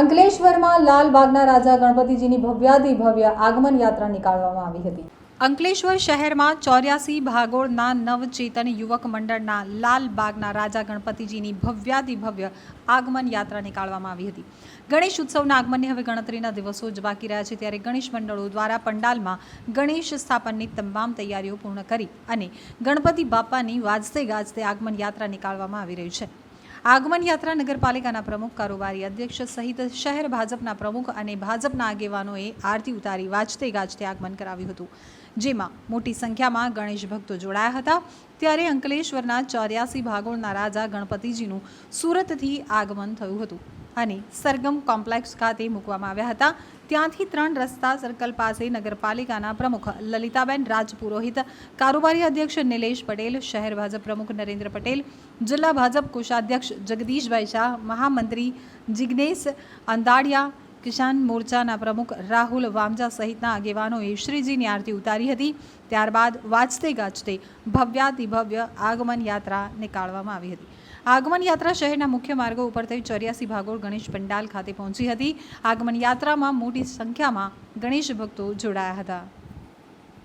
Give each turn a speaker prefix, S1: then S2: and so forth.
S1: અંકલેશ્વરમાં લાલબાગના રાજા ગણપતિજીની ભવ્યાધિ ભવ્ય આગમન યાત્રા નીકાળવામાં આવી હતી. અંકલેશ્વર શહેરમાં ચોર્યાસી ભાગોળના નવચેતન યુવક મંડળના લાલબાગના રાજા ગણપતિજીની ભવ્યાધિ ભવ્ય આગમન યાત્રા નીકાળવામાં આવી હતી. ગણેશ ઉત્સવના આગમનની હવે ગણતરીના દિવસો જ બાકી રહ્યા છે, ત્યારે ગણેશ મંડળો દ્વારા પંડાલમાં ગણેશ સ્થાપનની તમામ તૈયારીઓ પૂર્ણ કરી અને ગણપતિ બાપાની વાજતે ગાજતે આગમન યાત્રા નીકાળવામાં આવી રહી છે. આગમન યાત્રા નગરપાલિકાના પ્રમુખ કારોબારી અધ્યક્ષ સહિત શહેર ભાજપના પ્રમુખ અને ભાજપના આગેવાનોએ આરતી ઉતારી વાજતે ગાજતે આગમન કરાવ્યું હતું. જેમાં મોટી સંખ્યામાં ગણેશ ભક્તો જોડાયા હતા. ત્યારે અંકલેશ્વરના ચોર્યાસી ભાગોળના રાજા ગણપતિજીનું સુરતથી આગમન થયું હતું અને સરગમ કોમ્પ્લેક્સ ખાતે મૂકવામાં આવ્યા હતા. ત્યાંથી ત્રણ રસ્તા સર્કલ પાસે નગરપાલિકાના પ્રમુખ લલિતાબેન રાજપુરોહિત, કારોબારી અધ્યક્ષ નિલેશ પટેલ, શહેર ભાજપ પ્રમુખ નરેન્દ્ર પટેલ, જિલ્લા ભાજપ કોષાધ્યક્ષ જગદીશભાઈ શાહ, મહામંત્રી જિગ્નેશ અંદાડિયા કિસાન મોરચાના પ્રમુખ રાહુલ વામજા સહિતના આગેવાનોએ શ્રીજીની આરતી ઉતારી હતી. ત્યારબાદ વાજતે ગાજતે ભવ્યાતિભવ્ય આગમન યાત્રા નીકાળવામાં આવી હતી. આગમન યાત્રા શહેરના મુખ્ય માર્ગો ઉપર થઈ ચોર્યાસી ભાગોળ ગણેશ પંડાલ ખાતે પહોંચી હતી. આગમન યાત્રામાં મોટી સંખ્યામાં ગણેશ ભક્તો જોડાયા હતા.